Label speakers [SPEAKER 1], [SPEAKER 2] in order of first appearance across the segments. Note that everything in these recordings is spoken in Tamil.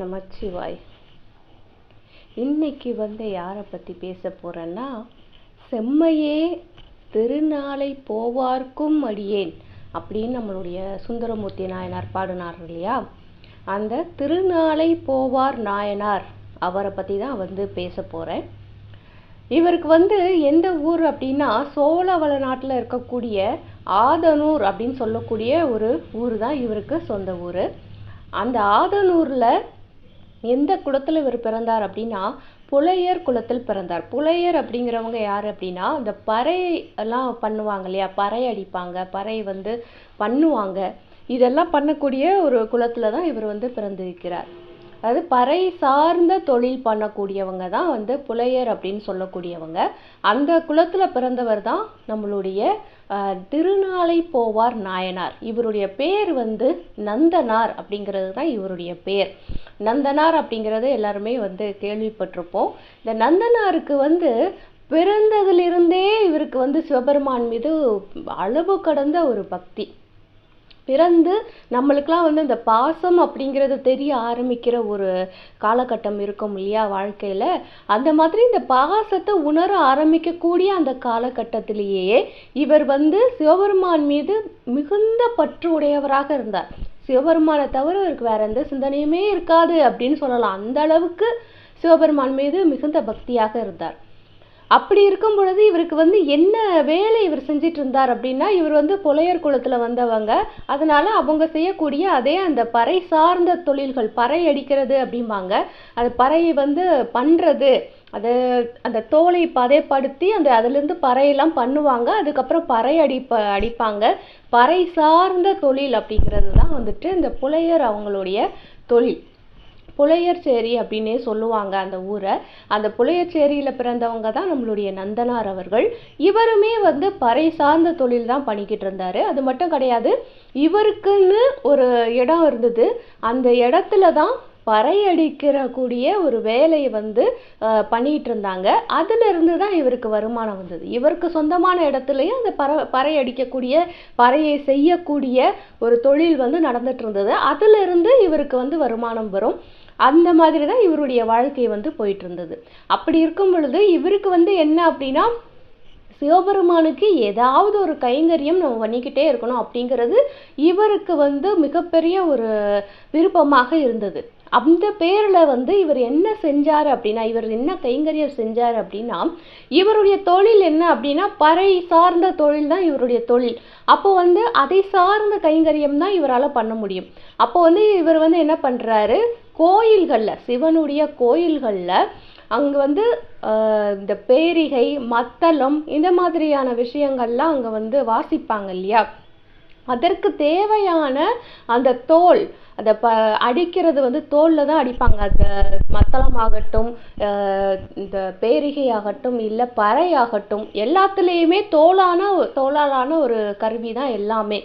[SPEAKER 1] நமச்சிவாய் இன்னைக்கு வந்து யாரை பற்றி பேச போகிறேன்னா செம்மையே திருநாளை போவார்க்கும் அடியேன் அப்படின்னு நம்மளுடைய சுந்தரமூர்த்தி நாயனார் பாடினார் இல்லையா? அந்த திருநாளை போவார் நாயனார் அவரை பற்றி தான் வந்து பேச போகிறேன் இவருக்கு வந்து எந்த ஊர் அப்படின்னா சோழவள நாட்டில் இருக்கக்கூடிய ஆதனூர் அப்படின்னு சொல்லக்கூடிய ஒரு ஊர் தான் இவருக்கு சொந்த ஊர். அந்த ஆதனூரில் எந்த குளத்தில் இவர் பிறந்தார் அப்படின்னா புலையர் குளத்தில் பிறந்தார். புலையர் அப்படிங்கிறவங்க யார் அப்படின்னா இந்த பறை எல்லாம் பண்ணுவாங்க இல்லையா? பறை அடிப்பாங்க பறை வந்து பண்ணுவாங்க. இதெல்லாம் பண்ணக்கூடிய ஒரு குளத்தில் தான் இவர் வந்து பிறந்திருக்கிறார். அதாவது பறை சார்ந்த தொழில் பண்ணக்கூடியவங்க தான் வந்து புலையர் அப்படின்னு சொல்லக்கூடியவங்க. அந்த குளத்தில் பிறந்தவர் தான் நம்மளுடைய திருநாளை போவார் நாயனார். இவருடைய பேர் வந்து நந்தனார் அப்படிங்கிறது தான் இவருடைய பேர். நந்தனார் அப்படிங்கிறது எல்லாருமே வந்து கேள்விப்பட்டிருப்போம். இந்த நந்தனாருக்கு வந்து பிறந்ததிலிருந்தே இவருக்கு வந்து சிவபெருமான் மீது அளவு கடந்த ஒரு பக்தி. பிறந்து நம்மளுக்கெலாம் வந்து இந்த பாசம் அப்படிங்கிறது தெரிய ஆரம்பிக்கிற ஒரு காலகட்டம் இருக்கும் இல்லையா வாழ்க்கையில்? அந்த மாதிரி இந்த பாசத்தை உணர ஆரம்பிக்கக்கூடிய அந்த காலகட்டத்திலேயே இவர் வந்து சிவபெருமான் மீது மிகுந்த பற்று உடையவராக இருந்தார். சிவபெருமானை தவிர இவருக்கு வேற எந்த சிந்தனையுமே இருக்காது அப்படின்னு சொல்லலாம். அந்த அளவுக்கு சிவபெருமான் மீது மிகுந்த பக்தியாக இருந்தார். அப்படி இருக்கும் பொழுது இவருக்கு வந்து என்ன வேலை இவர் செஞ்சிட்டு இருந்தார் அப்படின்னா இவர் வந்து புலையர் குளத்தில் வந்தவங்க. அதனால அவங்க செய்யக்கூடிய அதே அந்த பறை சார்ந்த தொழில்கள் பறை அடிக்கிறது அப்படிம்பாங்க. அது பறையை வந்து பண்ணுறது அது அந்த தோலை பதைப்படுத்தி அந்த அதுலேருந்து பறையெல்லாம் பண்ணுவாங்க. அதுக்கப்புறம் பறை அடிப்ப அடிப்பாங்க. பறை சார்ந்த தொழில் அப்படிங்கிறது தான் வந்துட்டு இந்த புலையர் அவங்களுடைய தொழில். புலையர்சேரி அப்படின்னே சொல்லுவாங்க அந்த ஊரை. அந்த புலையர்சேரியில் பிறந்தவங்க தான் நம்மளுடைய நந்தனார் அவர்கள். இவருமே வந்து பறை சார்ந்த தொழில் தான் பண்ணிக்கிட்டு இருந்தார். அது மட்டும் கிடையாது இவருக்குன்னு ஒரு இடம் இருந்தது. அந்த இடத்துல தான் பறையடிக்கிறக்கூடிய கூடிய ஒரு வேலையை வந்து பண்ணிகிட்டு இருந்தாங்க. அதிலிருந்து தான் இவருக்கு வருமானம் வந்தது. இவருக்கு சொந்தமான இடத்துலையும் அந்த பற பறை அடிக்கக்கூடிய பறையை செய்யக்கூடிய ஒரு தொழில் வந்து நடந்துட்டு இருந்தது. அதிலிருந்து இவருக்கு வந்து வருமானம் வரும். அந்த மாதிரி தான் இவருடைய வாழ்க்கை வந்து போயிட்டு இருந்தது அப்படி இருக்கும் பொழுது இவருக்கு வந்து என்ன அப்படின்னா சிவபெருமானுக்கு ஏதாவது ஒரு கைங்கரியம் நம்ம பண்ணிக்கிட்டே இருக்கணும் அப்படிங்கிறது இவருக்கு வந்து மிகப்பெரிய ஒரு விருப்பமாக இருந்தது. அந்த பேரில் வந்து இவர் என்ன செஞ்சார் அப்படின்னா இவர் என்ன கைங்கரியம் செஞ்சார் அப்படின்னா இவருடைய தொழில் என்ன அப்படின்னா பறை சார்ந்த தொழில் தான் இவருடைய தொழில். அப்போ வந்து அதை சார்ந்த கைங்கரியம் தான் இவரால் பண்ண முடியும். அப்போ வந்து இவர் வந்து என்ன பண்ணுறாரு கோயில்களில் சிவனுடைய கோயில்களில் அங்கே வந்து இந்த பேரிகை மத்தளம் இந்த மாதிரியான விஷயங்கள்லாம் அங்கே வந்து வாசிப்பாங்க இல்லையா? அதற்கு தேவையான அந்த தோல் அந்த ப அடிக்கிறது வந்து தோலில் தான் அடிப்பாங்க. அந்த மத்தளமாகட்டும் ஆகட்டும் இந்த பேரிகை ஆகட்டும் இல்லை பறை ஆகட்டும் எல்லாத்துலேயுமே தோலான ஒரு- தோலாலான ஒரு கருவி தான் எல்லாமே.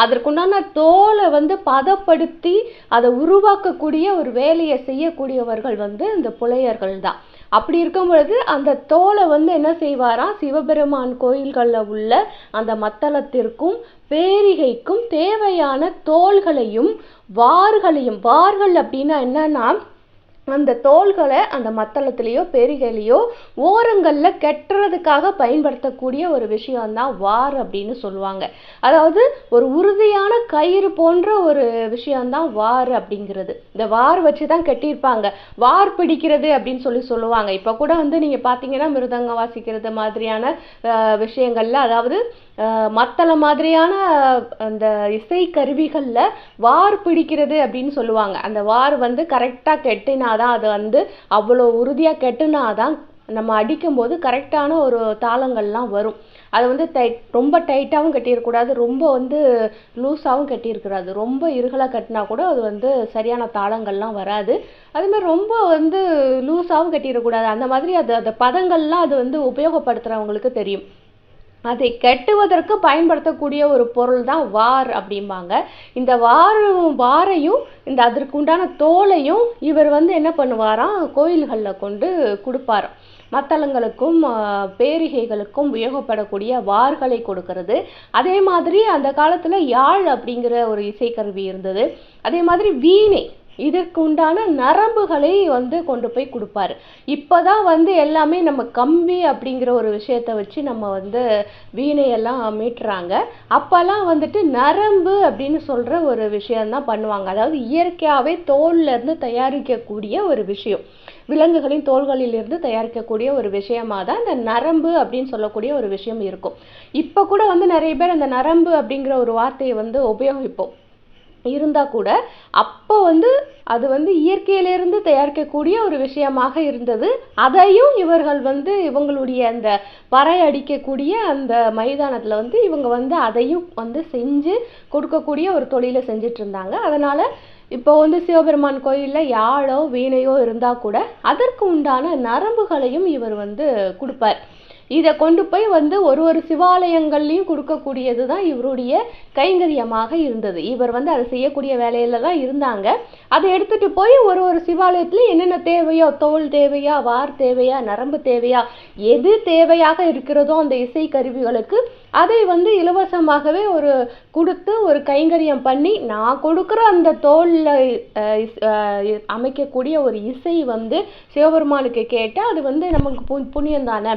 [SPEAKER 1] அதற்குண்டான தோலை வந்து பதப்படுத்தி அதை உருவாக்கக்கூடிய ஒரு வேலையை செய்யக்கூடியவர்கள் வந்து இந்த புலையர்கள் தான் அப்படி இருக்கும் பொழுது அந்த தோலை வந்து என்ன செய்வாராம் சிவபெருமான் கோயில்களில் உள்ள அந்த மத்தளத்திற்கும் பேரிகைக்கும் தேவையான தோள்களையும் வார்களையும் வார்கள் அப்படின்னா என்னன்னா அந்த தோள்களை அந்த மத்தளத்திலேயோ பெரிகையிலையோ ஓரங்களில் கெட்டுறதுக்காக பயன்படுத்தக்கூடிய ஒரு விஷயம்தான் வார் அப்படின்னு சொல்லுவாங்க. அதாவது ஒரு உறுதியான கயிறு போன்ற ஒரு விஷயம்தான் வார் அப்படிங்கிறது. இந்த வார் வச்சு தான் கட்டியிருப்பாங்க. வார் பிடிக்கிறது அப்படின்னு சொல்லி சொல்லுவாங்க. இப்போ கூட வந்து நீங்கள் பார்த்தீங்கன்னா மிருதங்கம் வாசிக்கிறது மாதிரியான விஷயங்களில் விஷயங்கள்ல அதாவது மத்தள மாதிரியான அந்த இசை கருவிகளில் வார் பிடிக்கிறது அப்படின்னு சொல்லுவாங்க. அந்த வார் வந்து கரெக்டாக கெட்டினாதான் அது வந்து அவ்வளோ உறுதியாக கெட்டினாதான் நம்ம அடிக்கும்போது கரெக்டான ஒரு தாளங்கள்லாம் வரும். அது வந்து டைட் ரொம்ப டைட்டாகவும் கட்டியிருக்கூடாது ரொம்ப வந்து லூஸாகவும் கட்டியிருக்கூடாது ரொம்ப இருகலாக கட்டினா கூட அது வந்து சரியான தாளங்கள்லாம் வராது. அதுமாதிரி ரொம்ப வந்து லூஸாகவும் கட்டிடக்கூடாது அந்த மாதிரி அது அந்த பதங்கள்லாம் அது வந்து உபயோகப்படுத்துகிறவங்களுக்கு தெரியும். அதை கட்டுவதற்கு பயன்படுத்தக்கூடிய ஒரு பொருள் தான் வார் அப்படிம்பாங்க. இந்த வாரும் வாரையும் இந்த அதற்கு உண்டான தோலையும் இவர் வந்து என்ன பண்ணுவாராம்? கோயில்களில் கொண்டு கொடுப்பாராம் மத்தளங்களுக்கும் பேரிகைகளுக்கும் உபயோகப்படக்கூடிய வார்களை கொடுக்கறது. அதே மாதிரி அந்த காலத்தில் யாழ் அப்படிங்கிற ஒரு இசைக்கருவி இருந்தது. அதே மாதிரி வீணை இதற்கு உண்டான நரம்புகளை வந்து கொண்டு போய் கொடுப்பாரு. இப்போ தான் வந்து எல்லாமே நம்ம கம்பி அப்படிங்கிற ஒரு விஷயத்த வச்சு நம்ம வந்து வீணையெல்லாம் மீட்டுறாங்க. அப்போல்லாம் வந்துட்டு நரம்பு அப்படின்னு சொல்கிற ஒரு விஷயந்தான் பண்ணுவாங்க. அதாவது இயற்கையாகவே தோல்லேருந்து தயாரிக்கக்கூடிய ஒரு விஷயம். விலங்குகளின் தோள்களிலிருந்து தயாரிக்கக்கூடிய ஒரு விஷயமா தான் இந்த நரம்பு அப்படின்னு சொல்லக்கூடிய ஒரு விஷயம் இருக்கும். இப்போ கூட வந்து நிறைய பேர் அந்த நரம்பு அப்படிங்கிற ஒரு வார்த்தையை வந்து உபயோகிப்போம். இருந்தால் கூட அப்போ வந்து அது வந்து இயற்கையிலிருந்து தயாரிக்கக்கூடிய ஒரு விஷயமாக இருந்தது. அதையும் இவர்கள் வந்து இவங்களுடைய அந்த பறை அடிக்கக்கூடிய அந்த மைதானத்தில் வந்து இவங்க வந்து அதையும் வந்து செஞ்சு கொடுக்கக்கூடிய ஒரு தொழிலை செஞ்சிட்டு இருந்தாங்க அதனால் இப்போ வந்து சிவபெருமான் கோயிலில் யாழோ வீணையோ இருந்தால் கூட அதற்கு உண்டான நரம்புகளையும் இவர் வந்து கொடுப்பார். இதை கொண்டு போய் வந்து ஒரு ஒரு சிவாலயங்கள்லையும் கொடுக்கக்கூடியது தான் இவருடைய கைங்கரியமாக இருந்தது. இவர் வந்து அதை செய்யக்கூடிய வேலையில தான் இருந்தாங்க. அதை எடுத்துட்டு போய் ஒரு ஒரு சிவாலயத்துலையும் என்னென்ன தேவையோ தோல் தேவையா வார் தேவையா நரம்பு தேவையா எது தேவையாக இருக்கிறதோ அந்த இசை கருவிகளுக்கு அதை வந்து இலவசமாகவே ஒரு கொடுத்து ஒரு கைங்கரியம் பண்ணி நான் கொடுக்குற அந்த தோலில் அமைக்கக்கூடிய ஒரு இசை வந்து சிவபெருமானுக்கு கேட்டால் அது வந்து நமக்கு பு புண்ணியம் தானே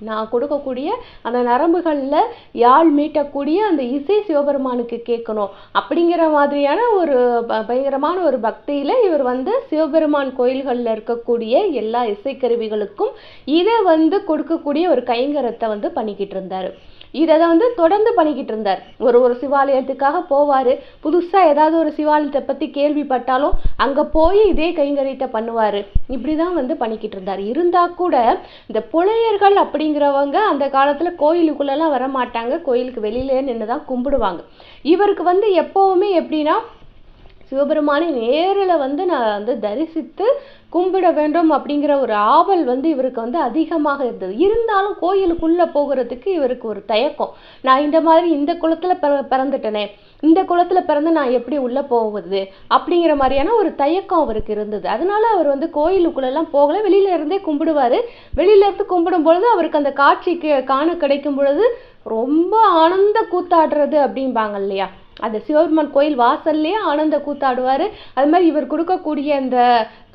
[SPEAKER 1] நான் கொடுக்கக்கூடிய அந்த நரம்புகளில் யாழ் மீட்டக்கூடிய அந்த இசை சிவபெருமானுக்கு கேட்கணும். அப்படிங்கிற மாதிரியான ஒரு ப- பயங்கரமான ஒரு பக்தியில் இவர் வந்து சிவபெருமான் கோயில்களில் இருக்கக்கூடிய எல்லா இசைக்கருவிகளுக்கும் இதை வந்து கொடுக்கக்கூடிய ஒரு கைங்கரத்தை வந்து பண்ணிக்கிட்டு இருந்தார். இதை வந்து தொடர்ந்து பண்ணிக்கிட்டு இருந்தார். ஒரு ஒரு சிவாலயத்துக்காக போவார். புதுசாக ஏதாவது ஒரு சிவாலயத்தை பற்றி கேள்விப்பட்டாலும் அங்கே போய் இதே கைங்கரியத்தை இப்படி தான் வந்து பண்ணிக்கிட்டு இருந்தார். இருந்தால் கூட இந்த புலையர்கள் அப்படிங்கிறவங்க அந்த காலத்தில் கோயிலுக்குள்ளெல்லாம் வரமாட்டாங்க. வர மாட்டாங்க கோயிலுக்கு வெளியிலே நின்று தான் கும்பிடுவாங்க. இவருக்கு வந்து எப்போவுமே எப்படின்னா சிவபெருமானை நேரில் வந்து நான் வந்து தரிசித்து கும்பிட வேண்டும் அப்படிங்கிற ஒரு ஆவல் வந்து இவருக்கு வந்து அதிகமாக இருந்தது. இருந்தாலும் கோயிலுக்குள்ளே போகிறதுக்கு இவருக்கு ஒரு தயக்கம். நான் இந்த மாதிரி இந்த குளத்தில் பிற பிறந்துட்டனே இந்த குளத்தில் பிறந்து நான் எப்படி உள்ளே போவது அப்படிங்கிற மாதிரியான ஒரு தயக்கம் அவருக்கு இருந்தது. அதனால அவர் வந்து கோயிலுக்குள்ளெல்லாம் போகலை. போகல வெளியில இருந்தே கும்பிடுவாரு. வெளியில இருந்து கும்பிடும் பொழுது அவருக்கு அந்த காட்சிக்கு காண கிடைக்கும் பொழுது ரொம்ப ஆனந்த கூத்தாடுறது அப்படிம்பாங்க இல்லையா? அந்த சிவபெருமான் கோயில் வாசல்லையே ஆனந்த கூத்தாடுவார். அது மாதிரி இவர் கொடுக்கக்கூடிய அந்த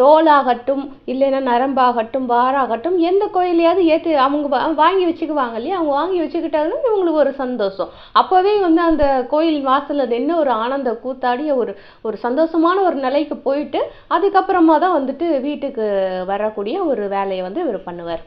[SPEAKER 1] தோலாகட்டும் இல்லைன்னா நரம்பாகட்டும் வாராகட்டும் எந்த கோயிலையாவது ஏற்று அவங்க வாங்கி வச்சுக்குவாங்க இல்லையா? அவங்க வாங்கி வச்சுக்கிட்டாலும் இவங்களுக்கு ஒரு சந்தோஷம். அப்போவே வந்து அந்த கோயில் வாசலில் நின்று ஒரு ஆனந்த கூத்தாடிய ஒரு ஒரு சந்தோஷமான ஒரு நிலைக்கு போயிட்டு அதுக்கப்புறமா தான் வந்துட்டு வீட்டுக்கு வரக்கூடிய ஒரு வேலையை வந்து இவர் பண்ணுவார்.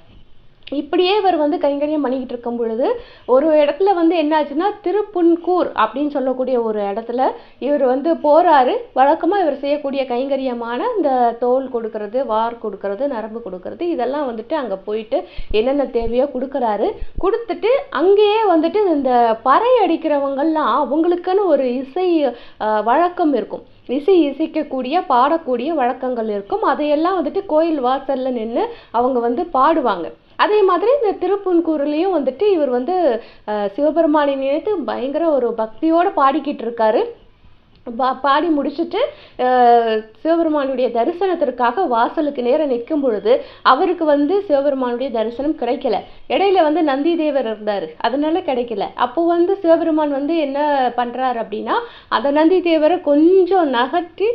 [SPEAKER 1] இப்படியே இவர் வந்து கைங்கரியம் பண்ணிக்கிட்டு இருக்கும் பொழுது ஒரு இடத்துல வந்து என்னாச்சுன்னா திருப்புன்கூர் அப்படின்னு சொல்லக்கூடிய ஒரு இடத்துல இவர் வந்து போறாரு. வழக்கமாக இவர் செய்யக்கூடிய கைங்கரியமான இந்த தோல் கொடுக்கறது வார் கொடுக்கறது நரம்பு கொடுக்கறது இதெல்லாம் வந்துட்டு அங்கே போயிட்டு என்னென்ன தேவையோ கொடுக்குறாரு. கொடுத்துட்டு அங்கேயே வந்துட்டு இந்த பறை அடிக்கிறவங்கெல்லாம் அவங்களுக்குன்னு ஒரு இசை வழக்கம் இருக்கும். இசை இசைக்கக்கூடிய பாடக்கூடிய வழக்கங்கள் இருக்கும். அதையெல்லாம் வந்துட்டு கோயில் வாசல்ல நின்று அவங்க வந்து பாடுவாங்க. அதே மாதிரி இந்த திருப்புன்கூர்லயும் வந்துட்டு இவர் வந்து சிவபெருமானை நினைத்து பயங்கர ஒரு பக்தியோடு பாடிக்கிட்டு இருக்காரு. பா- பாடி முடிச்சுட்டு சிவபெருமானுடைய தரிசனத்திற்காக வாசலுக்கு நேரம் நிற்கும் பொழுது அவருக்கு வந்து சிவபெருமானுடைய தரிசனம் கிடைக்கல. இடையில வந்து நந்தி தேவர் இருந்தார். அதனால கிடைக்கல. அப்போ வந்து சிவபெருமான் வந்து என்ன பண்ணுறாரு அப்படின்னா அந்த நந்தி தேவரை கொஞ்சம் நகர்த்தி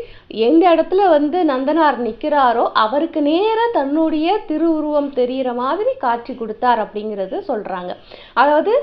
[SPEAKER 1] எந்த இடத்துல வந்து நந்தனார் நிற்கிறாரோ அவருக்கு நேராக தன்னுடைய திருவுருவம் தெரிகிற மாதிரி காட்சி கொடுத்தார் அப்படிங்கிறது சொல்கிறாங்க அதாவது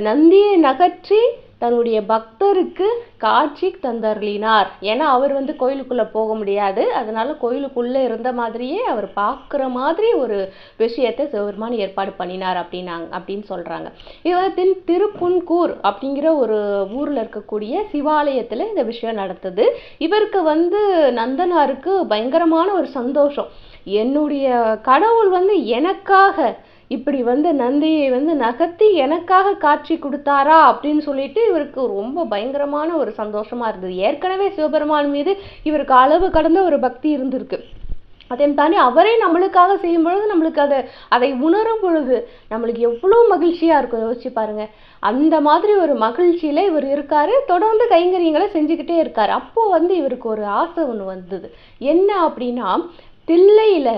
[SPEAKER 1] நந்தியை நகற்றி தன்னுடைய பக்தருக்கு காட்சி தந்தருளினார். ஏன்னா அவர் வந்து கோயிலுக்குள்ளே போக முடியாது. அதனால கோயிலுக்குள்ளே இருந்த மாதிரியே அவர் பார்க்குற மாதிரி ஒரு விஷயத்தை சிவபெருமான் ஏற்பாடு பண்ணினார் அப்படின்னாங்க அப்படின்னு சொல்கிறாங்க இது வந்து திருப்புன்கூர் அப்படிங்கிற ஒரு ஊரில் இருக்கக்கூடிய சிவாலயத்தில் இந்த விஷயம் நடந்தது. இவருக்கு வந்து நந்தனாருக்கு பயங்கரமான ஒரு சந்தோஷம். என்னுடைய கடவுள் வந்து எனக்காக இப்படி வந்து நந்தியை வந்து நகர்த்தி எனக்காக காட்சி கொடுத்தாரா அப்படின்னு சொல்லிட்டு இவருக்கு ரொம்ப பயங்கரமான ஒரு சந்தோஷமா இருந்தது. ஏற்கனவே சிவபெருமான் மீது இவருக்கு அளவு கடந்த ஒரு பக்தி இருந்திருக்கு. அதையும் தாண்டி அவரே நம்மளுக்காக செய்யும் பொழுது நம்மளுக்கு அதை அதை உணரும் பொழுது நம்மளுக்கு எவ்வளோ மகிழ்ச்சியா இருக்கும். யோசிச்சு பாருங்க. அந்த மாதிரி ஒரு மகிழ்ச்சியில இவர் இருக்காரு. தொடர்ந்து கைங்கரியங்களை செஞ்சுக்கிட்டே இருக்காரு. அப்போ வந்து இவருக்கு ஒரு ஆசை ஒன்று வந்தது. என்ன அப்படின்னா தில்லையில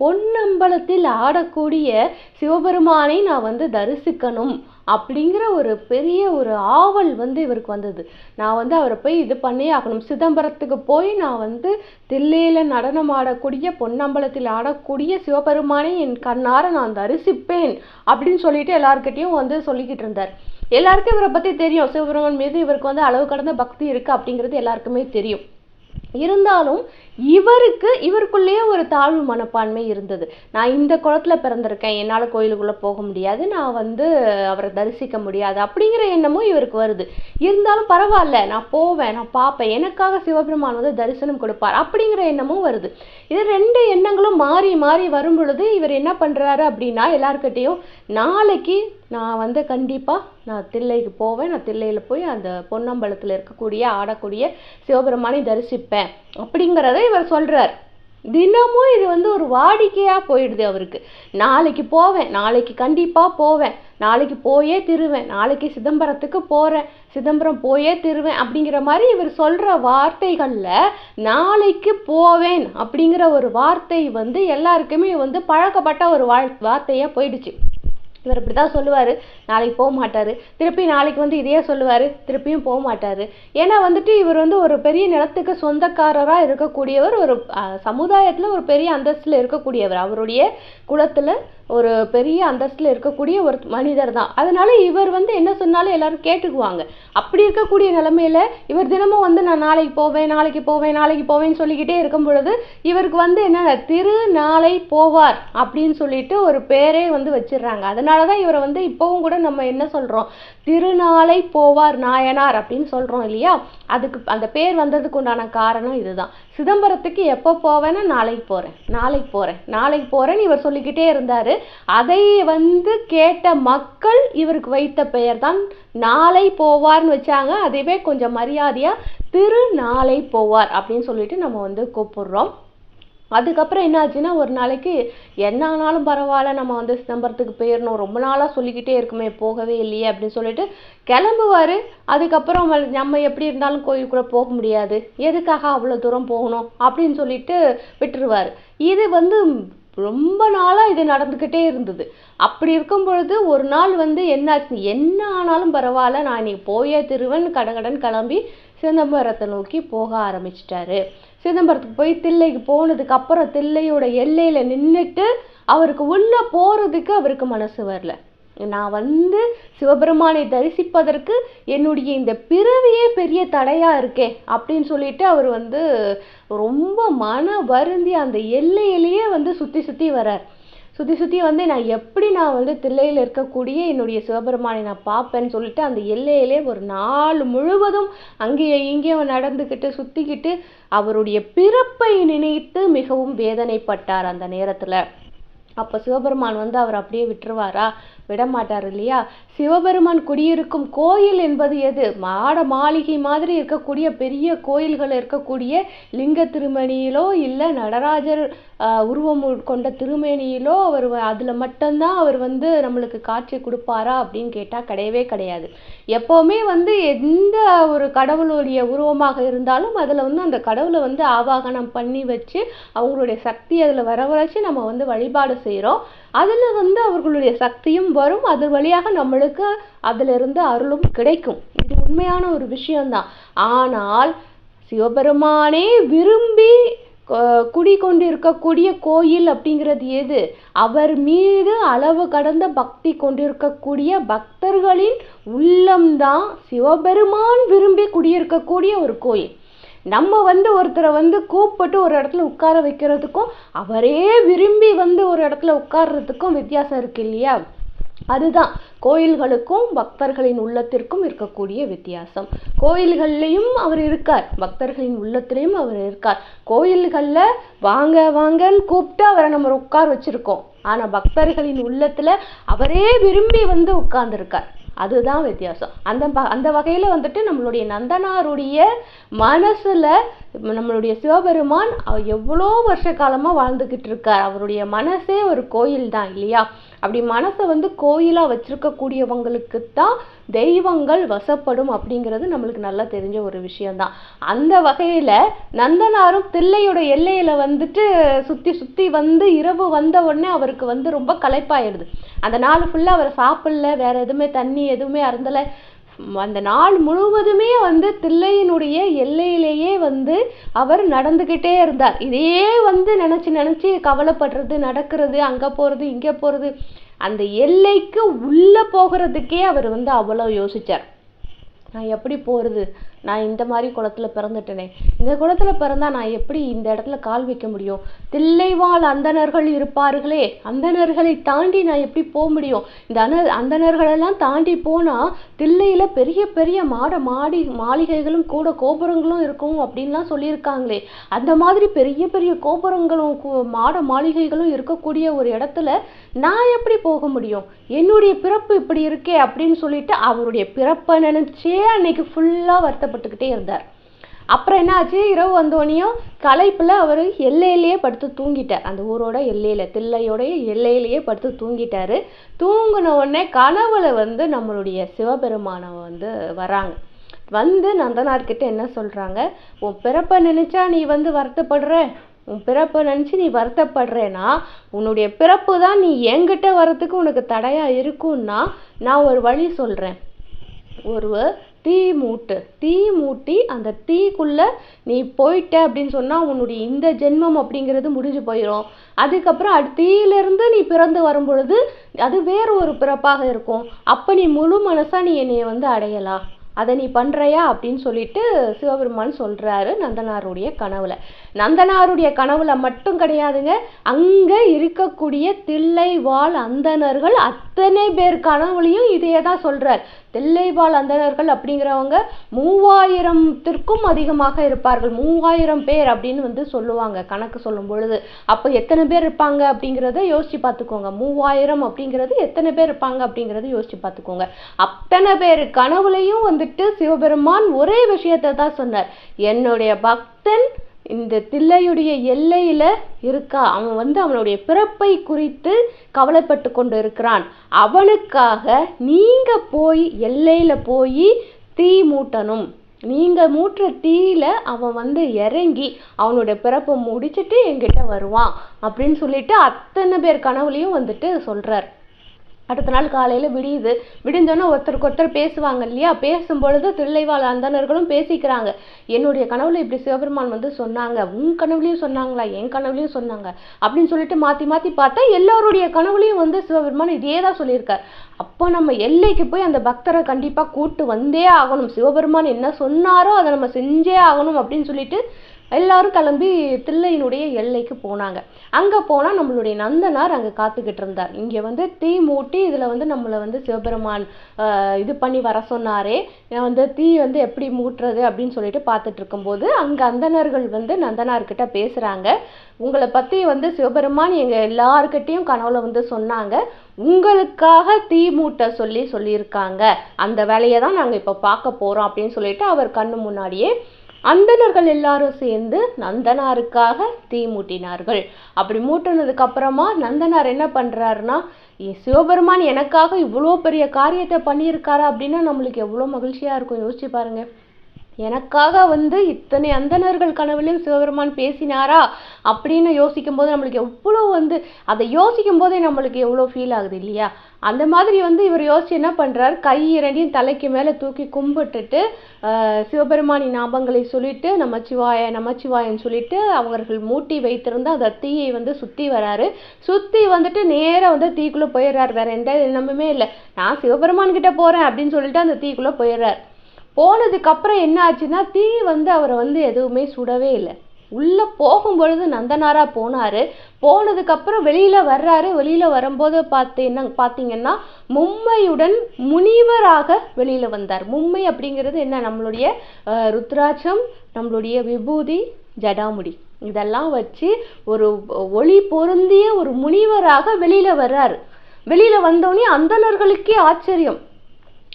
[SPEAKER 1] பொன்னம்பலத்தில் ஆடக்கூடிய சிவபெருமானை நான் வந்து தரிசிக்கணும் அப்படிங்கிற ஒரு பெரிய ஒரு ஆவல் வந்து இவருக்கு வந்தது. நான் வந்து அவரை போய் இது பண்ணி ஆகணும். சிதம்பரத்துக்கு போய் நான் வந்து தில்லையில் நடனம் ஆடக்கூடிய பொன்னம்பலத்தில் ஆடக்கூடிய சிவபெருமானை என் கண்ணார நான் தரிசிப்பேன் அப்படின்னு சொல்லிட்டு எல்லாருக்கிட்டையும் வந்து சொல்லிக்கிட்டு இருந்தார். எல்லாருக்கும் இவரை பற்றி தெரியும். சிவபெருமான் மீது இவருக்கு வந்து அளவு கடந்த பக்தி இருக்குது அப்படிங்கிறது எல்லாருக்குமே தெரியும். இருந்தாலும் இவருக்கு இவருக்குள்ளேயே ஒரு தாழ்வு மனப்பான்மை இருந்தது. நான் இந்த குளத்தில் பிறந்திருக்கேன் என்னால் கோயிலுக்குள்ளே போக முடியாது நான் வந்து அவரை தரிசிக்க முடியாது அப்படிங்கிற எண்ணமும் இவருக்கு வருது. இருந்தாலும் பரவாயில்ல நான் போவேன் நான் பார்ப்பேன் எனக்காக சிவபெருமான் வந்து தரிசனம் கொடுப்பார் அப்படிங்கிற எண்ணமும் வருது. இது ரெண்டு எண்ணங்களும் மாறி மாறி வரும் பொழுது இவர் என்ன பண்ணுறாரு அப்படின்னா எல்லாருக்கிட்டேயும் நாளைக்கு நான் வந்து கண்டிப்பாக நான் தில்லைக்கு போவேன் நான் தில்லையில் போய் அந்த பொன்னம்பலத்தில் இருக்கக்கூடிய ஆடக்கூடிய சிவபெருமானை தரிசிப்பேன். அப்படிங்கிறத இவர் சொல்கிறார் தினமும் இது வந்து ஒரு வாடிக்கையா போயிடுது அவருக்கு. நாளைக்கு போவேன் நாளைக்கு கண்டிப்பா போவேன் நாளைக்கு போயே திருவேன் நாளைக்கு சிதம்பரத்துக்கு போறேன் சிதம்பரம் போயே திருவேன் அப்படிங்கிற மாதிரி இவர் சொல்ற வார்த்தைகள்ல நாளைக்கு போவேன் அப்படிங்கிற ஒரு வார்த்தை வந்து எல்லாருக்குமே வந்து பழக்கப்பட்ட ஒரு வாழ் வார்த்தையா போயிடுச்சு. இவர் இப்படி தான் சொல்லுவார் நாளைக்கு போக மாட்டார். திருப்பி நாளைக்கு வந்து இதையே சொல்லுவார் திருப்பியும் போக மாட்டார். ஏன்னா வந்துட்டு இவர் வந்து ஒரு பெரிய நிலத்துக்கு சொந்தக்காரராக இருக்கக்கூடியவர் ஒரு சமுதாயத்தில் ஒரு பெரிய அந்தஸ்தில் இருக்கக்கூடியவர். அவருடைய குலத்தில் ஒரு பெரிய அந்தஸ்தில் இருக்கக்கூடிய ஒரு மனிதர் தான். அதனால இவர் வந்து என்ன சொன்னாலும் எல்லாரும் கேட்டுக்குவாங்க. அப்படி இருக்கக்கூடிய நிலமையில இவர் தினமும் வந்து நான் நாளைக்கு போவேன் நாளைக்கு போவேன் நாளைக்கு போவேன்னு சொல்லிக்கிட்டே இருக்கும் பொழுது இவருக்கு வந்து என்ன திரு நாளை போவார் அப்படின்னு சொல்லிட்டு ஒரு பேரே வந்து வச்சிடுறாங்க. அதனால தான் இவரை வந்து இப்போவும் கூட நம்ம என்ன சொல்கிறோம் திருநாளை போவார் நாயனார் அப்படின்னு சொல்கிறோம் இல்லையா? அதுக்கு அந்த பேர் வந்ததுக்கு உண்டான காரணம் இதுதான். சிதம்பரத்துக்கு எப்போ போவேன்னா நாளைக்கு போகிறேன் நாளைக்கு போகிறேன் நாளைக்கு போகிறேன்னு இவர் சொல்லிக்கிட்டே இருந்தார். அதை வந்து கேட்ட மக்கள் இவருக்கு வைத்த பெயர் தான் நாளை போவார்னு வச்சாங்க. அதுவே கொஞ்சம் மரியாதையாக திரு நாளை போவார் அப்படின்னு சொல்லிட்டு நம்ம வந்து கூப்பிடுறோம். அதுக்கப்புறம் என்னாச்சுன்னா ஒரு நாளைக்கு என்ன ஆனாலும் பரவாயில்ல நம்ம வந்து சிதம்பரத்துக்கு போயிடணும் ரொம்ப நாளாக சொல்லிக்கிட்டே இருக்குமே போகவே இல்லையே அப்படின்னு சொல்லிட்டு கிளம்புவார். அதுக்கப்புறம் நம்ம எப்படி இருந்தாலும் கோயிலுக்குள்ளே போக முடியாது. எதுக்காக அவ்வளோ தூரம் போகணும் அப்படின்னு சொல்லிட்டு விட்டுருவார். இது வந்து ரொம்ப நாளாக இது நடந்துக்கிட்டே இருந்தது. அப்படி இருக்கும் பொழுது ஒரு நாள் வந்து என்னாச்சு என்ன ஆனாலும் பரவாயில்ல நான் இன்னைக்கு போயே திருவன் கடகடன் கிளம்பி சிதம்பரத்தை நோக்கி போக ஆரம்பிச்சிட்டாரு. சிதம்பரத்துக்கு போய் தில்லைக்கு போனதுக்கு அப்புறம் தில்லையோட எல்லையில் நின்றுட்டு அவருக்கு உள்ளே போகிறதுக்கு அவருக்கு மனசு வரல. நான் வந்து சிவபெருமானை தரிசிப்பதற்கு என்னுடைய இந்த பிறவியே பெரிய தடையாக இருக்கே அப்படின்னு சொல்லிட்டு அவர் வந்து ரொம்ப மன வருந்தி அந்த எல்லையிலேயே வந்து சுற்றி சுற்றி வர்றார். சுற்றி சுற்றி வந்து நான் எப்படி நான் வந்து தில்லையில் இருக்கக்கூடிய என்னுடைய சிவபெருமானை நான் பார்ப்பேன்னு சொல்லிட்டு அந்த எல்லையிலே ஒரு நாள் முழுவதும் அங்கேயே இங்கேயும் நடந்துக்கிட்டு சுற்றிக்கிட்டு அவருடைய பிறப்பை நினைத்து மிகவும் வேதனைப்பட்டார் அந்த நேரத்தில். அப்போ சிவபெருமான் வந்து அவர் அப்படியே விட்டுருவாரா? விட மாட்டார் இல்லையா? சிவபெருமான் குடியிருக்கும் கோயில் என்பது எது? மாட மாளிகை மாதிரி இருக்கக்கூடிய பெரிய கோயில்கள் இருக்கக்கூடிய லிங்க திருமணியிலோ இல்லை நடராஜர் உருவம் கொண்ட திருமேனியிலோ அவர் வ- மட்டும்தான் அவர் வந்து நம்மளுக்கு காட்சி கொடுப்பாரா அப்படின்னு கேட்டால் கிடையவே கிடையாது. எப்போவுமே வந்து எந்த ஒரு கடவுளுடைய உருவமாக இருந்தாலும் அதில் வந்து அந்த கடவுளை வந்து ஆவாகனம் பண்ணி வச்சு அவங்களுடைய சக்தி வர வரவழைச்சு நம்ம வந்து வழிபாடு செய்கிறோம் அதில் வந்து அவர்களுடைய சக்தியும் வரும். அது வழியாக நம்மளுக்கு அதிலிருந்து அருளும் கிடைக்கும். இது உண்மையான ஒரு விஷயம்தான். ஆனால் சிவபெருமானே விரும்பி குடிகொண்டிருக்கக்கூடிய கோயில் அப்படிங்கிறது எது? அவர் மீது அளவு கடந்த பக்தி கொண்டிருக்கக்கூடிய பக்தர்களின் உள்ளம்தான் சிவபெருமான் விரும்பி குடியிருக்கக்கூடிய ஒரு கோயில். நம்ம வந்து ஒருத்தரை வந்து கூப்பிட்டு ஒரு இடத்துல உட்கார வைக்கிறதுக்கும் அவரே விரும்பி வந்து ஒரு இடத்துல உட்கார்றதுக்கும் வித்தியாசம் இருக்கு இல்லையா? அதுதான். கோயில்களுக்கும் பக்தர்களின் உள்ளத்திற்கும் இருக்கக்கூடிய வித்தியாசம். கோயில்கள்லேயும் அவர் இருக்கார். பக்தர்களின் உள்ளத்திலையும் அவர் இருக்கார். கோயில்களில் வாங்க வாங்கன்னு கூப்பிட்டு அவரை நம்ம உட்கார வச்சுருக்கோம். ஆனால் பக்தர்களின் உள்ளத்தில் அவரே விரும்பி வந்து உட்கார்ந்துருக்கார். அதுதான் வித்தியாசம். அந்த ப- அந்த வகையில் வந்துட்டு நம்மளுடைய நந்தனாருடைய மனசில் நம்மளுடைய சிவபெருமான் அவர் எவ்வளோ வருஷ காலமாக வாழ்ந்துக்கிட்டு இருக்கார். அவருடைய மனசே ஒரு கோயில் தான் இல்லையா? அப்படி மனசை வந்து கோயிலாக வச்சுருக்கக்கூடியவங்களுக்கு தான் தெய்வங்கள் வசப்படும் அப்படிங்கிறது நம்மளுக்கு நல்லா தெரிஞ்ச ஒரு விஷயம்தான். அந்த வகையில் நந்தனாரும் தில்லையோட எல்லையில் வந்துட்டு சுற்றி சுற்றி வந்து இரவு வந்த உடனே அவருக்கு வந்து ரொம்ப களைப்பாயிடுது அந்த நாள் ஃபுல்லாக அவர் சாப்பிடல வேற எதுவுமே தண்ணி எதுவுமே அருந்தலை. அந்த நாள் முழுவதுமே வந்து தில்லையினுடைய எல்லையிலேயே வந்து அவர் நடந்துக்கிட்டே இருந்தார். இதையே வந்து நினச்சி நினச்சி கவலைப்படுறது நடக்கிறது அங்கே போகிறது இங்கே போகிறது அந்த எல்லைக்கு உள்ளே போகிறதுக்கே அவர் வந்து அவ்வளோ யோசித்தார் நான் எப்படி போகிறது நான் இந்த மாதிரி குளத்தில் பிறந்துட்டேனே. இந்த குளத்தில் பிறந்தா நான் எப்படி இந்த இடத்துல கால் வைக்க முடியும்? தில்லைவாழ் அந்தணர்கள் இருப்பார்களே. அந்தணர்களை தாண்டி நான் எப்படி போக முடியும்? இந்த அன அந்தணர்களெல்லாம் தாண்டி போனால் தில்லையில் பெரிய பெரிய மாட மாடி மாளிகைகளும் கூட கோபுரங்களும் இருக்கும் அப்படின்லாம் சொல்லியிருக்காங்களே. அந்த மாதிரி பெரிய பெரிய கோபுரங்களும் மாட மாளிகைகளும் இருக்கக்கூடிய ஒரு இடத்துல நான் எப்படி போக முடியும்? என்னுடைய பிறப்பு இப்படி இருக்கே அப்படின்னு சொல்லிட்டு அவருடைய பிறப்பை நினைச்சே அன்னைக்கு ஃபுல்லாக வருத்தப்பட்டு கஷ்டப்பட்டுக்கிட்டே இருந்தார். அப்புறம் என்ன ஆச்சு இரவு வந்தோடனையும் களைப்பில் அவர் எல்லையிலேயே படுத்து தூங்கிட்டார். அந்த ஊரோட எல்லையில் தில்லையோடைய எல்லையிலேயே படுத்து தூங்கிட்டாரு. தூங்கின உடனே கனவுல வந்து நம்மளுடைய சிவபெருமானை வந்து வராங்க. வந்து நந்தனார்கிட்ட என்ன சொல்கிறாங்க உன் பிறப்பை நினச்சா நீ வந்து வருத்தப்படுற. உன் பிறப்பை நினச்சி நீ வருத்தப்படுறேன்னா உன்னுடைய பிறப்பு தான் நீ என்கிட்ட வர்றதுக்கு உனக்கு தடையாக இருக்கும்னா நான் ஒரு வழி சொல்கிறேன் ஒரு தீ மூட்டு. தீ மூட்டி அந்த தீக்குள்ளே நீ போயிட்ட அப்படின்னு சொன்னால் உன்னுடைய இந்த ஜென்மம் அப்படிங்கிறது முடிஞ்சு போயிடும் அதுக்கப்புறம் அது தீயிலிருந்து நீ பிறந்து வரும் பொழுது அது வேறு ஒரு பிறப்பாக இருக்கும். அப்போ நீ முழு மனசாக நீ என்னைய வந்து அடையலாம் அதை நீ பண்ணுறையா அப்படின்னு சொல்லிட்டு சிவபெருமான் சொல்கிறாரு நந்தனாருடைய கனவுல. நந்தனாருடைய கனவுல மட்டும் கிடையாதுங்க. அங்க இருக்கக்கூடிய தில்லை வாழ் அந்தணர்கள் அத்தனை பேர் கனவுலையும் இதையே தான் சொல்றார். தில்லை வாழ் அந்தணர்கள் அப்படிங்கிறவங்க மூவாயிரத்திற்கும் அதிகமாக இருப்பார்கள். மூவாயிரம் பேர் அப்படின்னு வந்து சொல்லுவாங்க கணக்கு சொல்லும் பொழுது. அப்ப எத்தனை பேர் இருப்பாங்க அப்படிங்கிறத யோசிச்சு பார்த்துக்கோங்க. மூவாயிரம் அப்படிங்கிறது எத்தனை பேர் இருப்பாங்க அப்படிங்கிறத யோசிச்சு பார்த்துக்கோங்க. அத்தனை பேர் கனவுலையும் வந்துட்டு சிவபெருமான் ஒரே விஷயத்தை தான் சொன்னார். என்னுடைய பக்தன் இந்த தில்லையுடைய எல்லையில் இருக்கா? அவன் வந்து அவனுடைய பிறப்பை குறித்து கவலைப்பட்டு கொண்டு இருக்கிறான் அவனுக்காக நீங்கள் போய் எல்லையில் போய் தீ மூட்டணும். நீங்கள் மூட்டுற தீயில் அவன் வந்து இறங்கி அவனுடைய பிறப்பை முடிச்சுட்டு எங்கிட்ட வருவான் அப்படின்னு சொல்லிட்டு அத்தனை பேர் கனவுலையும் வந்துட்டு சொல்கிறார் அடுத்த நாள் காலையில் விடியுது. விடிஞ்சோன்னே ஒருத்தருக்கு ஒருத்தர் பேசுவாங்க இல்லையா? பேசும் பொழுது தில்லைவாழ் அந்தணர்களும் பேசிக்கிறாங்க. என்னுடைய கனவுல இப்படி சிவபெருமான் வந்து சொன்னாங்க. உன் கனவுலையும் சொன்னாங்களா? என் கனவுலையும் சொன்னாங்க. அப்படின்னு சொல்லிட்டு மாற்றி மாற்றி பார்த்தா எல்லோருடைய கனவுலையும் வந்து சிவபெருமான் இதே தான் சொல்லியிருக்கார். அப்போ நம்ம எல்லைக்கு போய் அந்த பக்தரை கண்டிப்பாக கூட்டு வந்தே ஆகணும். சிவபெருமான் என்ன சொன்னாரோ அதை நம்ம செஞ்சே ஆகணும் அப்படின்னு சொல்லிட்டு எல்லாரும் கிளம்பி தில்லையினுடைய எல்லைக்கு போனாங்க. அங்கே போனால் நம்மளுடைய நந்தனார் அங்கே காத்துக்கிட்டு இருந்தார். இங்கே வந்து தீ மூட்டி இதில் வந்து நம்மளை வந்து சிவபெருமான் இது பண்ணி வர சொன்னாரே. வந்து தீ வந்து எப்படி மூட்டுறது அப்படின்னு சொல்லிட்டு பார்த்துட்டு இருக்கும்போது அங்கே அந்தனர்கள் வந்து நந்தனார் பேசுகிறாங்க உங்களை பற்றி வந்து சிவபெருமான் எங்கள் எல்லாருக்கிட்டேயும் கனவுல வந்து சொன்னாங்க. உங்களுக்காக தீ மூட்ட சொல்லி சொல்லியிருக்காங்க. அந்த வேலையை தான் நாங்கள் இப்போ பார்க்க போகிறோம் அப்படின்னு சொல்லிட்டு அவர் கண்ணு முன்னாடியே அந்தணர்கள் எல்லாரும் சேர்ந்து நந்தனாருக்காக தீ மூட்டினார்கள். அப்படி மூட்டினதுக்கு அப்புறமா நந்தனார் என்ன பண்ணுறாருன்னா சிவபெருமான் எனக்காக இவ்வளோ பெரிய காரியத்தை பண்ணியிருக்காரா? அப்படின்னா நம்மளுக்கு எவ்வளோ மகிழ்ச்சியாக இருக்கும். யோசிச்சு பாருங்க. எனக்காக வந்து இத்தனை அந்தணர்கள் கனவுலையும் சிவபெருமான் பேசினாரா? அப்படின்னு யோசிக்கும் போது நம்மளுக்கு எவ்வளோ வந்து அதை யோசிக்கும் போதே நம்மளுக்கு எவ்வளோ ஃபீல் ஆகுது இல்லையா? அந்த மாதிரி வந்து இவர் யோசிச்சு என்ன பண்ணுறார் கை இரண்டையும் தலைக்கு மேலே தூக்கி கும்பிட்டுட்டு சிவபெருமானி ஞாபகங்களை சொல்லிட்டு நமச்சிவாய நமச்சிவாயன்னு சொல்லிட்டு அவர்கள் மூட்டி வைத்திருந்த அந்த தீயை வந்து சுற்றி வராரு. சுற்றி வந்துட்டு நேராக வந்து தீக்குள்ளே போயிடுறாரு. வேற எந்த எண்ணமுமே இல்லை. நான் சிவபெருமான் கிட்ட போகிறேன் அப்படின்னு சொல்லிட்டு அந்த தீக்குள்ளே போயிடுறார். போனதுக்கப்புறம் என்ன ஆச்சுன்னா தீ வந்து அவரை வந்து எதுவுமே சுடவே இல்லை. உள்ளே போகும் பொழுது நந்தனாரா போனதுக்கப்புறம் வெளியில் அப்புறம் வர்றாரு. வெளியில் வரும்போது பார்த்தீங்கன்னா பாத்தீங்கன்னா மும்மையுடன் முனிவராக வெளியில் வந்தார். மும்மை அப்படிங்கிறது என்ன? நம்மளுடைய ருத்ராட்சம் நம்மளுடைய விபூதி ஜடாமுடி. இதெல்லாம் வச்சு ஒரு ஒளி பொருந்திய ஒரு முனிவராக வெளியில் வர்றார். வெளியில் வந்தோடனே அந்தணர்களுக்கே ஆச்சரியம்.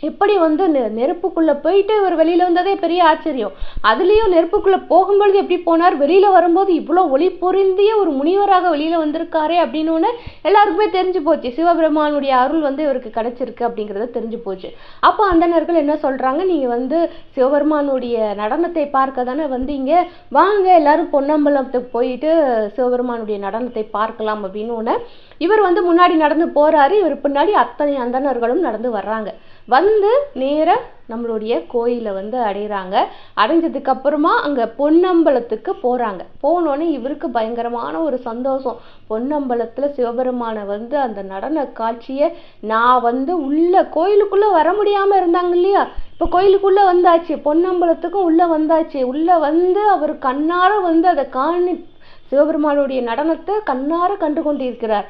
[SPEAKER 1] எப்படி வந்து நெ நெருப்புக்குள்ளே போயிட்டு இவர் வெளியில் வந்ததே பெரிய ஆச்சரியம். அதுலேயும் நெருப்புக்குள்ளே போகும்பொழுது எப்படி போனார்? வெளியில் வரும்போது இவ்வளோ ஒளி பொருந்திய ஒரு முனிவராக வெளியில் வந்திருக்காரே அப்படின்னு உடனே எல்லாருக்குமே தெரிஞ்சு போச்சு. சிவபெருமானுடைய அருள் வந்து இவருக்கு கிடச்சிருக்கு அப்படிங்கிறத தெரிஞ்சு போச்சு. அப்போ அந்தணர்கள் என்ன சொல்கிறாங்க நீங்கள் வந்து சிவபெருமானுடைய நடனத்தை பார்க்க தானே வந்தீங்க. வாங்க எல்லாரும் பொன்னம்பலத்துக்கு போயிட்டு சிவபெருமானுடைய நடனத்தை பார்க்கலாம் அப்படின்னு இவர் வந்து முன்னாடி நடந்து போகிறாரு இவர் பின்னாடி அத்தனை அந்தணர்களும் நடந்து வர்றாங்க. வந்து நேராக நம்மளுடைய கோயிலை வந்து அடைகிறாங்க அடைஞ்சதுக்கு அப்புறமா பொன்னம்பலத்துக்கு போகிறாங்க போனோடனே இவருக்கு பயங்கரமான ஒரு சந்தோஷம். பொன்னம்பலத்தில் சிவபெருமானை வந்து அந்த நடன காட்சியை நான் வந்து உள்ள கோயிலுக்குள்ளே வர முடியாமல் இருந்தாங்க இல்லையா? இப்போ கோயிலுக்குள்ளே வந்தாச்சு. பொன்னம்பலத்துக்கும் உள்ளே வந்தாச்சு. உள்ளே வந்து அவர் கண்ணார வந்து அதை காணி சிவபெருமானுடைய நடனத்தை கண்ணார கண்டு கொண்டிருக்கிறார்.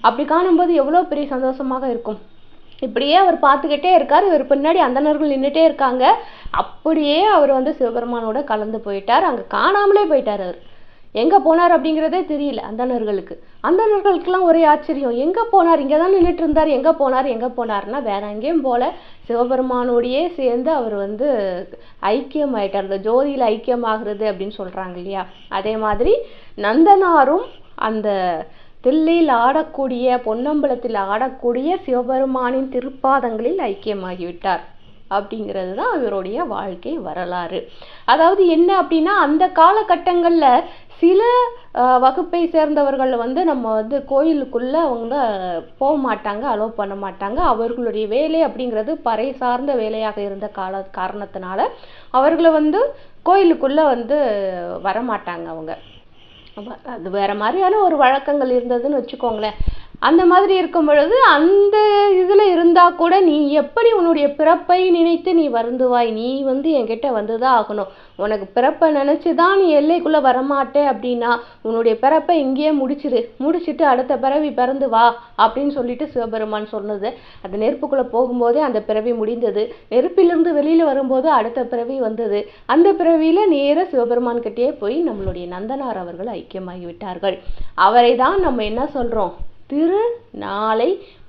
[SPEAKER 1] அப்படி காணும்போது எவ்வளோ பெரிய சந்தோஷமாக இருக்கும். இப்படியே அவர் பார்த்துக்கிட்டே இருக்கார். இவர் பின்னாடி அந்தணர்கள் நின்றுட்டே இருக்காங்க. அப்படியே அவர் வந்து சிவபெருமானோட கலந்து போயிட்டார். அங்கே காணாமலே போயிட்டார் அவர். எங்கே போனார் அப்படிங்கிறதே தெரியல அந்தணர்களுக்கு. அந்தனர்களுக்கெல்லாம் ஒரே ஆச்சரியம். எங்கே போனார்? இங்கே தான் நின்றுட்டு இருந்தார். எங்கே போனார்? எங்கே போனார்னா வேற எங்கேயும் போல சிவபெருமானோடையே சேர்ந்து அவர் வந்து ஐக்கியம் ஆயிட்டார் இந்த ஜோதியில் ஐக்கியமாகிறது அப்படின்னு சொல்கிறாங்க இல்லையா? அதே மாதிரி நந்தனாரும் அந்த தில்லியில் ஆடக்கூடிய பொன்னம்பலத்தில் ஆடக்கூடிய சிவபெருமானின் திருப்பாதங்களில் ஐக்கியமாகிவிட்டார். அப்படிங்கிறது தான் இவருடைய வாழ்க்கை வரலாறு. அதாவது என்ன அப்படின்னா அந்த காலகட்டங்களில் சில வகுப்பை சேர்ந்தவர்கள் வந்து நம்ம வந்து கோயிலுக்குள்ள அவங்க போக மாட்டாங்க அலோவ் பண்ண மாட்டாங்க அவர்களுடைய வேலை அப்படிங்கிறது பறை சார்ந்த வேலையாக இருந்த கால காரணத்தினால அவர்களை வந்து கோயிலுக்குள்ள வந்து வரமாட்டாங்க அவங்க. அது வேறு மாதிரியான ஒரு வழக்கங்கள் இருந்ததுன்னு வச்சுக்கோங்களேன். அந்த மாதிரி இருக்கும் பொழுது அந்த இதில் இருந்தால் கூட நீ எப்படி உன்னுடைய பிறப்பை நினைத்து நீ வருந்துவாய்? நீ வந்து என்கிட்ட வந்து தான் ஆகணும். உனக்கு பிறப்பை நினச்சி தான் நீ எல்லைக்குள்ளே வரமாட்டே அப்படின்னா உன்னுடைய பிறப்பை இங்கேயே முடிச்சிரு. முடிச்சுட்டு அடுத்த பிறவி பிறந்து வா அப்படின்னு சொல்லிட்டு சிவபெருமான் சொன்னது. அந்த நெருப்புக்குள்ளே போகும்போதே அந்த பிறவி முடிந்தது. நெருப்பிலிருந்து வெளியில் வரும்போது அடுத்த பிறவி வந்தது. அந்த பிறவியில் நேராக சிவபெருமான் கிட்டேயே போய் நம்மளுடைய நந்தனார் அவர்கள் ஐக்கியமாகி விட்டார்கள். அவரை தான் நம்ம என்ன சொல்கிறோம் திரு நாளை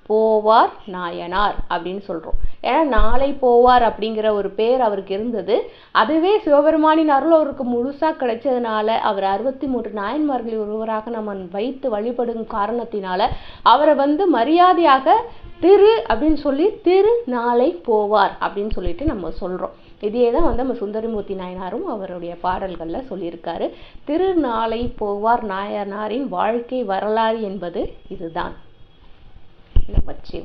[SPEAKER 1] போவார் நாயனார் அப்படின்னு சொல்கிறோம் ஏன்னா நாளை போவார் அப்படிங்கிற ஒரு பேர் அவருக்கு இருந்தது. அதுவே சிவபெருமானின் அருள் அவருக்கு முழுசாக கிடைச்சதுனால அவர் அறுபத்தி மூன்று நாயன்மார்களில் ஒருவராக நம்ம வைத்து வழிபடும் காரணத்தினால அவரை வந்து மரியாதையாக திரு அப்படின்னு சொல்லி திரு நாளை போவார் அப்படின்னு சொல்லிட்டு நம்ம சொல்கிறோம் இதே தான் வந்து நம்ம சுந்தரமூர்த்தி நாயனாரும் அவருடைய பாடல்களில் சொல்லியிருக்காரு. திருநாளை போவார் நாயனாரின் வாழ்க்கை வரலாறு என்பது இதுதான். बच्चे अच्छी